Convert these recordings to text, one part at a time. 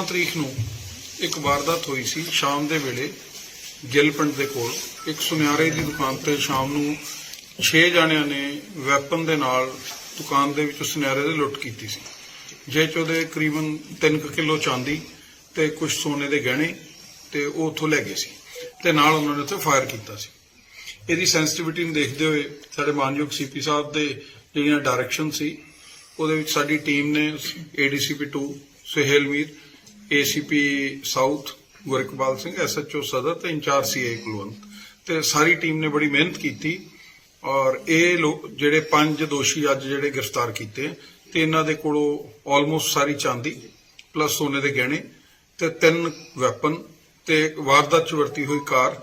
14 ਤਰੀਕ ਨੂੰ ਇੱਕ ਵਾਰਦਾਤ ਹੋਈ ਸੀ ਸ਼ਾਮ ਦੇ ਵੇਲੇ ਗਿੱਲ ਪਿੰਡ ਦੇ ਕੋਲ। ਇੱਕ ਸੁਨਿਆਰੇ ਦੀ ਦੁਕਾਨ ਤੇ ਸ਼ਾਮ ਨੂੰ 6 ਜਣਿਆਂ ਨੇ ਵੈਪਨ ਦੇ ਨਾਲ ਦੁਕਾਨ ਦੇ ਵਿੱਚ ਸੁਨਿਆਰੇ ਦੀ ਲੁੱਟ ਕੀਤੀ ਸੀ। ਜਿਹ 'ਚ ਉਹਦੇ ਕਰੀਬਨ 3 ਕਿਲੋ ਚਾਂਦੀ ਤੇ ਕੁਝ ਸੋਨੇ ਦੇ ਗਹਿਣੇ ਤੇ ਉਹ ਉੱਥੋਂ ਲੈ ਗਏ ਸੀ ਤੇ ਨਾਲ ਉਹਨਾਂ ਨੇ ਉੱਥੇ ਫਾਇਰ ਕੀਤਾ ਸੀ। ਇਹਦੀ ਸੈਂਸਿਟੀਵਿਟੀ ਨੂੰ ਦੇਖਦੇ ਹੋਏ ਸਾਡੇ ਮਾਨਯੋਗ ਸੀਪੀ ਸਾਹਿਬ ਦੇ ਜਿਹੜੀਆਂ ਡਾਇਰੈਕਸ਼ਨ ਸੀ, ਉਹਦੇ ਵਿੱਚ ਸਾਡੀ ਟੀਮ ਨੇ ADCP 2 Suhail Mir ACP south Gurkabal Singh SHO Sadar ਤੇ ਇੰਚਾਰਜ ਸੀਏ ਕੁਲਵੰਤ ਤੇ ਸਾਰੀ ਟੀਮ ਨੇ ਬੜੀ ਮਿਹਨਤ ਕੀਤੀ ਔਰ ਇਹ ਜਿਹੜੇ ਪੰਜ ਦੋਸ਼ੀ ਅੱਜ ਜਿਹੜੇ ਗ੍ਰਿਫਤਾਰ ਕੀਤੇ ਤੇ ਇਹਨਾਂ ਦੇ ਕੋਲੋਂ ਆਲਮੋਸਟ ਸਾਰੀ ਚਾਂਦੀ ਪਲੱਸ ਸੋਨੇ ਦੇ ਗਹਿਣੇ ਤੇ ਤਿੰਨ ਵੈਪਨ ਤੇ ਵਾਰਦਾਤ ਚ ਵਰਤੀ ਹੋਈ ਕਾਰ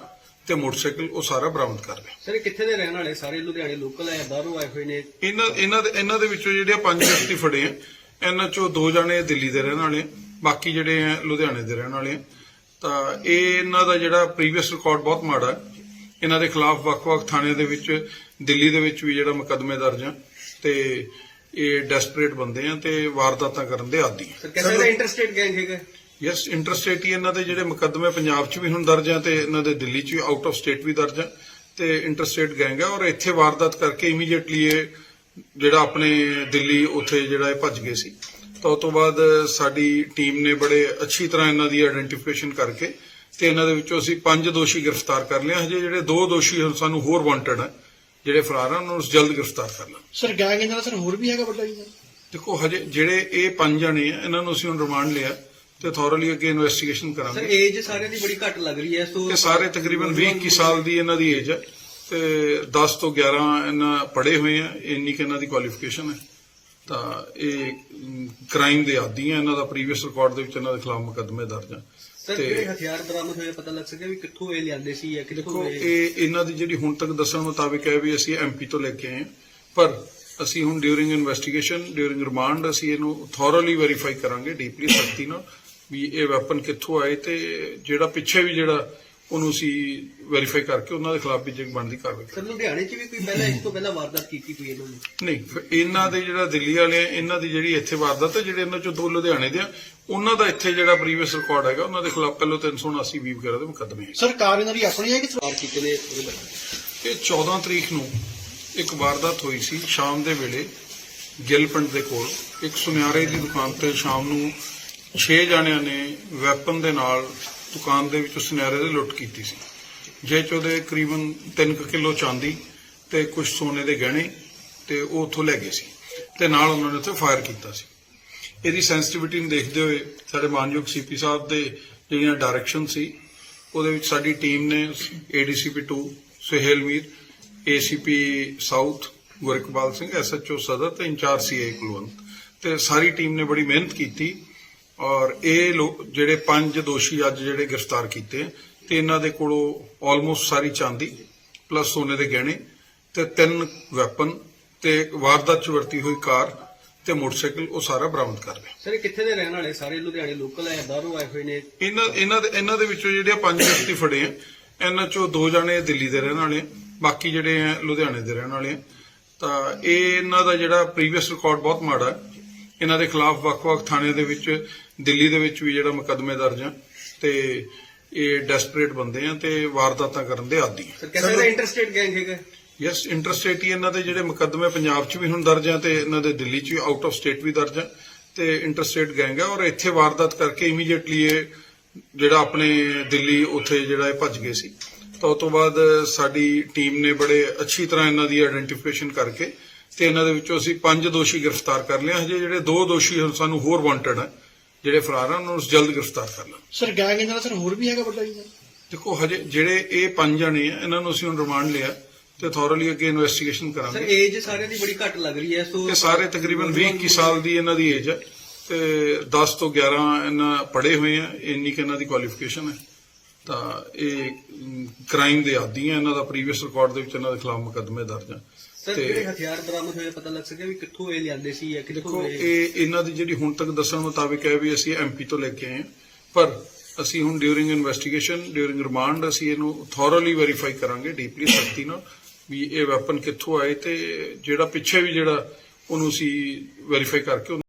ਤੇ ਮੋਟਰਸਾਈਕਲ ਉਹ ਸਾਰਾ ਬਰਾਮਦ ਕਰ ਲਿਆ। ਸਰ ਕਿੱਥੇ ਦੇ ਰਹਿਣ ਵਾਲੇ? ਸਾਰੇ ਲੁਧਿਆਣੇ ਲੋਕਲ ਹੈ ਬਾਹਰੋਂ ਆਏ ਹੋਏ ਨੇ? ਇਹਨਾਂ ਇਹਨਾਂ ਦੇ ਇਹਨਾਂ ਦੇ ਵਿੱਚੋਂ ਜਿਹੜੇ ਪੰਜ ਵਿਅਕਤੀ ਫੜੇ ਆ ਇਹਨਾਂ ਚੋਂ ਦੋ ਜਣੇ ਦਿੱਲੀ ਦੇ ਰਹਿਣ ਵਾਲੇ ਬਾਕੀ ਜਿਹੜੇ ਆ ਲੁਧਿਆਣੇ ਦੇ ਰਹਿਣ ਵਾਲੇ ਆ ਤਾਂ ਇਹ ਇਹਨਾਂ ਦਾ ਜਿਹੜਾ ਪ੍ਰੀਵੀਅਸ ਰਿਕਾਰਡ ਬਹੁਤ ਮਾੜਾ ਹੈ। ਇਹਨਾਂ ਦੇ ਖਿਲਾਫ ਵੱਖ-ਵੱਖ ਥਾਣਿਆਂ ਦੇ ਵਿੱਚ ਦਿੱਲੀ ਦੇ ਵਿੱਚ ਵੀ ਜਿਹੜਾ ਮੁਕੱਦਮੇ ਦਰਜ ਆ ਤੇ ਇਹ ਡੈਸਪਰੇਟ ਬੰਦੇ ਆ ਤੇ ਵਾਰਦਾਤਾਂ ਕਰਨ ਦੇ ਆਦੀ ਆ। ਕਹਿੰਦੇ ਦਾ ਇੰਟਰਸਟੇਟ ਗੈਂਗ ਹੈਗਾ? ਯੈਸ ਇੰਟਰਸਟੇਟ ਹੀ ਇਹਨਾਂ ਦੇ ਜਿਹੜੇ ਮੁਕੱਦਮੇ ਪੰਜਾਬ 'ਚ ਵੀ ਹੁਣ ਦਰਜ ਆ ਤੇ ਇਹਨਾਂ ਦੇ ਦਿੱਲੀ 'ਚ ਵੀ ਆਊਟ ਆਫ ਸਟੇਟ ਵੀ ਦਰਜ ਆ ਤੇ ਇੰਟਰਸਟੇਟ ਗੈਂਗ ਆ ਔਰ ਇੱਥੇ ਵਾਰਦਾਤ ਕਰਕੇ ਇਮੀਡੀਏਟਲੀ ਇਹ ਜਿਹੜਾ ਆਪਣੇ ਦਿੱਲੀ ਉੱਥੇ ਜਿਹੜਾ ਇਹ ਭੱਜ ਗਏ ਸੀ। ਤਾਂ ਉਸ ਤੋਂ ਬਾਅਦ ਸਾਡੀ ਟੀਮ ਨੇ ਬੜੇ ਅੱਛੀ ਤਰ੍ਹਾਂ ਇਹਨਾਂ ਦੀ ਆਇਡੈਂਟੀਫਿਕੇਸ਼ਨ ਕਰਕੇ ਤੇ ਇਹਨਾਂ ਦੇ ਵਿੱਚੋਂ ਅਸੀਂ ਪੰਜ ਦੋਸ਼ੀ ਗ੍ਰਿਫਤਾਰ ਕਰ ਲਿਆ ਹਜੇ ਜਿਹੜੇ ਦੋ ਦੋਸ਼ੀ ਹੁਣ ਸਾਨੂੰ ਹੋਰ ਵਾਂਟਡ ਆ। ਜਿਹੜੇ ਫਰਾਰ ਆ ਉਹਨਾਂ ਨੂੰ ਜਲਦ ਗ੍ਰਿਫਤਾਰ ਕਰ ਲਾਂਗੇ। ਸਰ ਗੈਂਗ ਇਹਨਾਂ ਦਾ ਸਰ ਹੋਰ ਵੀ ਹੈਗਾ ਵੱਡਾ ਜੀ? ਸਰ ਦੇਖੋ ਹਜੇ ਜਿਹੜੇ ਇਹ ਪੰਜ ਜਣੇ ਆ ਇਹਨਾਂ ਨੂੰ ਅਸੀਂ ਹੁਣ ਰਿਮਾਂਡ ਲਿਆ ਤੇ ਥੋਰਲੀ ਅੱਗੇ ਇਨਵੈਸਟੀਗੇਸ਼ਨ ਸਰ ਕਰਾਂਗੇ ਏਜ ਸਾਰਿਆਂ ਦੀ ਬੜੀ ਘੱਟ ਲੱਗ ਰਹੀ ਹੈ ਸੋ ਇਹ ਸਾਰੇ ਤਕਰੀਬਨ 20 21 ਸਾਲ ਦੀ ਇਹਨਾਂ ਦੀ ਏਜ ਹੈ ਤੇ 10 ਤੋਂ 11 ਇਹਨਾਂ ਪੜ੍ਹੇ ਹੋਏ ਆ ਇੰਨੀ ਕਿ ਇਹਨਾਂ ਦੀ ਕੁਆਲੀਫਿਕੇਸ਼ਨ ਹੈ। ਤਾਂ ਇਹ ਕ੍ਰਾਈਮ ਦੇ ਆਦੀ ਆ ਇਹਨਾਂ ਦਾ ਪ੍ਰੀਵੀਅਸ ਰਿਕਾਰਡ ਦੇ ਵਿੱਚ ਇਹਨਾਂ ਦੇ ਖਿਲਾਫ ਮੁਕੱਦਮੇ ਦਰਜ ਆ। ਸਰ ਤੇ- ਜਿਹੜੇ ਹਥਿਆਰ ਬਰਾਮਦ ਹੋਏ ਪਤਾ ਲੱਗ ਸਕਿਆ ਵੀ ਕਿੱਥੋਂ ਇਹ ਲਿਆਂਦੇ ਸੀ ਜਾਂ ਕਿੱਥੋਂ ਇਹ ਇਹ ਇਹਨਾਂ ਦੀ ਜਿਹੜੀ ਹੁਣ ਤੱਕ ਦੱਸਣ ਮੁਤਾਬਿਕ ਹੈ ਵੀ ਅਸੀਂ ਐਮਪੀ ਤੋਂ ਲੈ ਕੇ ਆਏ ਪਰ ਅਸੀਂ ਹੁਣ ਡਿਊਰਿੰਗ ਇਨਵੈਸਟੀਗੇਸ਼ਨ ਡਿਊਰਿੰਗ ਰਿਮਾਂਡ ਅਸੀਂ ਇਹਨੂੰ ਥੋਰਲੀ ਵੈਰੀਫਾਈ ਕਰਾਂਗੇ ਡੀਪਲੀ ਸਖਤੀ ਨਾਲ ਵੀ ਇਹ ਵੈਪਨ ਕਿੱਥੋਂ ਆਏ ਤੇ ਜਿਹੜਾ ਪਿੱਛੇ ਵੀ ਜਿਹੜਾ ਉਹਨੂੰ ਅਸੀਂ ਵੈਰੀਫਾਈ ਕਰਕੇ ਉਹਨਾਂ ਦੇ ਖਿਲਾਫ ਵੀ ਜੇ ਬਣਦੀ ਕਾਰਵਾਈ ਸਰ ਲੁਧਿਆਣੇ 'ਚ ਵੀ ਕੋਈ ਪਹਿਲਾਂ ਇਸ ਤੋਂ ਪਹਿਲਾਂ ਵਾਰਦਾਤ ਕੀਤੀ ਕੋਈ ਇਹਨਾਂ ਨੇ? ਨਹੀਂ ਫਿਰ ਇਹਨਾਂ ਦੇ ਜਿਹੜਾ ਦਿੱਲੀ ਵਾਲੇ ਆ ਇਹਨਾਂ ਦੀ ਜਿਹੜੀ ਇੱਥੇ ਵਾਰਦਾਤ ਹੈ ਜਿਹੜੇ ਇਹਨਾਂ ਚੋਂ ਦੋ ਲੁਧਿਆਣੇ ਦੇ ਆ ਉਹਨਾਂ ਦਾ ਇੱਥੇ ਜਿਹੜਾ ਪ੍ਰੀਵੀਅਸ ਰਿਕਾਰਡ ਹੈਗਾ ਉਹਨਾਂ ਦੇ ਖਿਲਾਫ ਪਹਿਲਾਂ 379 ਵੀ ਵਗੈਰਾ ਦੇ ਮੁਕੱਦਮੇ ਹੈ ਸਰ ਕਾਰ ਇਹਨਾਂ ਦੀ ਆਪਣੀ ਹੈ ਕਿ ਸਰ ਵਾਰ ਕੀਤੇ ਨੇ? ਉਹਦੇ ਬਾਰੇ ਇਹ 14 ਤਰੀਕ ਨੂੰ ਇੱਕ ਵਾਰਦਾਤ ਹੋਈ ਸੀ ਸ਼ਾਮ ਦੇ ਵੇਲੇ ਗਿੱਲ ਪਿੰਡ ਦੇ ਕੋਲ। ਇੱਕ ਸੁਨਿਆਰੇ ਦੀ ਦੁਕਾਨ ਤੇ ਸ਼ਾਮ ਨੂੰ 6 ਜਣਿਆਂ ਨੇ ਵੈਪਨ ਦੇ ਨਾਲ ਦੁਕਾਨ ਦੇ ਵਿੱਚ ਸੁਨਿਆਰੇ ਦੇ ਲੁੱਟ ਕੀਤੀ ਸੀ। ਜਿਹ 'ਚ ਉਹਦੇ ਕਰੀਬਨ 3 ਕਿਲੋ ਚਾਂਦੀ ਤੇ ਕੁਝ ਸੋਨੇ ਦੇ ਗਹਿਣੇ ਤੇ ਉਹ ਉੱਥੋਂ ਲੈ ਗਏ ਸੀ ਤੇ ਨਾਲ ਉਹਨਾਂ ਨੇ ਉੱਥੇ ਫਾਇਰ ਕੀਤਾ ਸੀ। ਇਹਦੀ ਸੈਂਸਿਟੀਵਿਟੀ ਨੂੰ ਦੇਖਦੇ ਹੋਏ ਸਾਡੇ ਮਾਨਯੋਗ ਸੀਪੀ ਸਾਹਿਬ ਦੇ ਜਿਹੜੀਆਂ ਡਾਇਰੈਕਸ਼ਨ ਸੀ, ਉਹਦੇ ਵਿੱਚ ਸਾਡੀ ਟੀਮ ਨੇ ADCP 2 Suhail Mir ACP south Gurkabal Singh SHO Sadar ਤੇ ਇੰਚਾਰਜ ਸੀਏ ਕੁਲਵੰਤ। ਤੇ ਸਾਰੀ ਟੀਮ ਨੇ ਬੜੀ ਮਿਹਨਤ ਕੀਤੀ ਔਰ ਇਹ ਜਿਹੜੇ ਪੰਜ ਦੋਸ਼ੀ ਅੱਜ ਜਿਹੜੇ ਗ੍ਰਿਫਤਾਰ ਕੀਤੇ ਤੇ ਇਹਨਾਂ ਦੇ ਕੋਲੋਂ ਆਲਮੋਸਟ ਸਾਰੀ ਚਾਂਦੀ ਪਲੱਸ ਸੋਨੇ ਦੇ ਗਹਿਣੇ ਤੇ ਤਿੰਨ ਵੈਪਨ ਤੇ ਵਾਰਦਾਤ ਚ ਵਰਤੀ ਹੋਈ ਕਾਰ ਤੇ ਮੋਟਰਸਾਈਕਲ ਉਹ ਸਾਰਾ ਬਰਾਮਦ ਕਰ ਲਿਆ। ਸਰ ਕਿੱਥੇ ਦੇ ਰਹਿਣ ਵਾਲੇ? ਸਾਰੇ ਲੁਧਿਆਣੇ ਲੋਕਲ ਹੈ ਬਾਹਰੋਂ ਆਏ ਹੋਏ ਨੇ? ਇਹਨਾਂ ਇਹਨਾਂ ਦੇ ਇਹਨਾਂ ਦੇ ਵਿੱਚੋਂ ਜਿਹੜੇ ਪੰਜ ਵਿਅਕਤੀ ਫੜੇ ਆ ਇਹਨਾਂ ਚੋਂ ਦੋ ਜਣੇ ਦਿੱਲੀ ਦੇ ਰਹਿਣ ਵਾਲੇ ਬਾਕੀ ਜਿਹੜੇ ਆ ਲੁਧਿਆਣੇ ਦੇ ਰਹਿਣ ਵਾਲੇ ਆ। ਤਾਂ ਇਹ ਇਹਨਾਂ ਦਾ ਜਿਹੜਾ ਪ੍ਰੀਵੀਅਸ ਰਿਕਾਰਡ ਬਹੁਤ ਮਾੜਾ ਹੈ। ਇਹਨਾਂ ਦੇ ਖਿਲਾਫ ਵੱਖ-ਵੱਖ ਥਾਣਿਆਂ ਦੇ ਵਿੱਚ ਦਿੱਲੀ ਦੇ ਵਿੱਚ ਵੀ ਜਿਹੜਾ ਮੁਕੱਦਮੇ ਦਰਜ ਆ ਤੇ ਇਹ ਡੈਸਪਰੇਟ ਬੰਦੇ ਆ ਤੇ ਵਾਰਦਾਤਾਂ ਕਰਨ ਦੇ ਆਦੀ ਆ। ਸਰ ਕਹਿੰਦੇ ਦਾ ਇੰਟਰਸਟੇਟ ਗੈਂਗ ਹੈਗਾ। ਯੈਸ ਇੰਟਰਸਟੇਟ ਹੀ ਇਹਨਾਂ ਦੇ ਜਿਹੜੇ ਮੁਕੱਦਮੇ ਪੰਜਾਬ 'ਚ ਵੀ ਹੁਣ ਦਰਜ ਆ ਤੇ ਇਹਨਾਂ ਦੇ ਦਿੱਲੀ 'ਚ ਵੀ ਆਊਟ ਆਫ ਸਟੇਟ ਵੀ ਦਰਜ ਆ ਤੇ ਇੰਟਰਸਟੇਟ ਗੈਂਗ ਆ ਔਰ ਇੱਥੇ ਵਾਰਦਾਤ ਕਰਕੇ ਇਮੀਡੀਏਟਲੀ ਇਹ ਜਿਹੜਾ ਆਪਣੇ ਦਿੱਲੀ ਉੱਥੇ ਜਿਹੜਾ ਇਹ ਭੱਜ ਗਏ ਸੀ। ਤਾਂ ਉਸ ਤੋਂ ਬਾਅਦ ਸਾਡੀ ਟੀਮ ਨੇ ਬੜੇ ਅੱਛੀ ਤਰ੍ਹਾਂ ਇਹਨਾਂ ਦੀ ਆਇਡੈਂਟੀਫਿਕੇਸ਼ਨ ਕਰਕੇ ਤੇ ਇਹਨਾਂ ਦੇ ਵਿੱਚੋਂ ਅਸੀਂ ਪੰਜ ਦੋਸ਼ੀ ਗ੍ਰਿਫਤਾਰ ਕਰ ਲਿਆ ਹਜੇ ਜਿਹੜੇ ਦੋ ਦੋਸ਼ੀ ਹੁਣ ਸਾਨੂੰ ਹੋਰ ਵਾਂਟਡ ਆ ਜਿਹੜੇ ਫਰਾਰ ਆ ਉਹਨਾਂ ਨੂੰ ਜਲਦ ਗ੍ਰਿਫਤਾਰ ਕਰ ਲਾਂਗੇ। ਸਰ ਗੈਂਗ ਇਹਨਾਂ ਦਾ ਸਰ ਹੋਰ ਵੀ ਹੈਗਾ ਵੱਡਾ ਜੀ? ਸਰ ਦੇਖੋ ਹਜੇ ਜਿਹੜੇ ਇਹ ਪੰਜ ਜਣੇ ਆ ਇਹਨਾਂ ਨੂੰ ਅਸੀਂ ਹੁਣ ਰਿਮਾਂਡ ਲਿਆ ਤੇ ਥੋਰਲੀ ਅੱਗੇ ਇਨਵੈਸਟੀਗੇਸ਼ਨ ਸਰ ਕਰਾਂਗੇ ਏਜ ਸਾਰਿਆਂ ਦੀ ਬੜੀ ਘੱਟ ਲੱਗ ਰਹੀ ਹੈ ਸੋ ਇਹ ਸਾਰੇ ਤਕਰੀਬਨ 20 21 ਸਾਲ ਦੀ ਇਹਨਾਂ ਦੀ ਏਜ ਹੈ ਤੇ 10 ਤੋਂ 11 ਇਹਨਾਂ ਪੜ੍ਹੇ ਹੋਏ ਆ ਇੰਨੀ ਕਿ ਇਹਨਾਂ ਦੀ ਕੁਆਲੀਫਿਕੇਸ਼ਨ ਹੈ। ਤਾਂ ਇਹ ਕ੍ਰਾਈਮ ਦੇ ਆਦੀ ਆ ਇਹਨਾਂ ਦਾ ਪ੍ਰੀਵੀਅਸ ਰਿਕਾਰਡ ਦੇ ਵਿੱਚ ਇਹਨਾਂ ਦੇ ਖਿਲਾਫ ਮੁਕੱਦਮੇ ਦਰਜ ਆ। ਸਰ ਜਿਹੜੇ ਹਥਿਆਰ ਬਰਾਮਦ ਹੋਏ ਪਤਾ ਲੱਗ ਸਕਿਆ ਵੀ ਕਿੱਥੋਂ ਇਹ ਲਿਆਂਦੇ ਸੀ ਜਾਂ ਦੇਖੋ ਕਿੱਥੋਂ ਇਹ ਇਹ ਇਹਨਾਂ ਦੀ ਜਿਹੜੀ ਹੁਣ ਤੱਕ ਦੱਸਣ ਮੁਤਾਬਿਕ ਹੈ ਵੀ ਅਸੀਂ ਐਮਪੀ ਤੋਂ ਲੈ ਕੇ ਆਏ ਹਾਂ। ਪਰ ਅਸੀਂ ਹੁਣ ਡਿਊਰਿੰਗ ਇਨਵੈਸਟੀਗੇਸ਼ਨ ਡਿਊਰਿੰਗ ਰਿਮਾਂਡ ਅਸੀਂ ਇਹਨੂੰ ਥੋਰਲੀ ਵੈਰੀਫਾਈ ਕਰਾਂਗੇ ਡੀਪਲੀ ਸਖਤੀ ਨਾਲ ਵੀ ਇਹ ਵੈਪਨ ਕਿੱਥੋਂ ਆਏ ਤੇ ਜਿਹੜਾ ਪਿੱਛੇ ਵੀ ਜਿਹੜਾ ਉਹਨੂੰ ਅਸੀਂ ਵੈਰੀਫਾਈ ਕਰਕੇ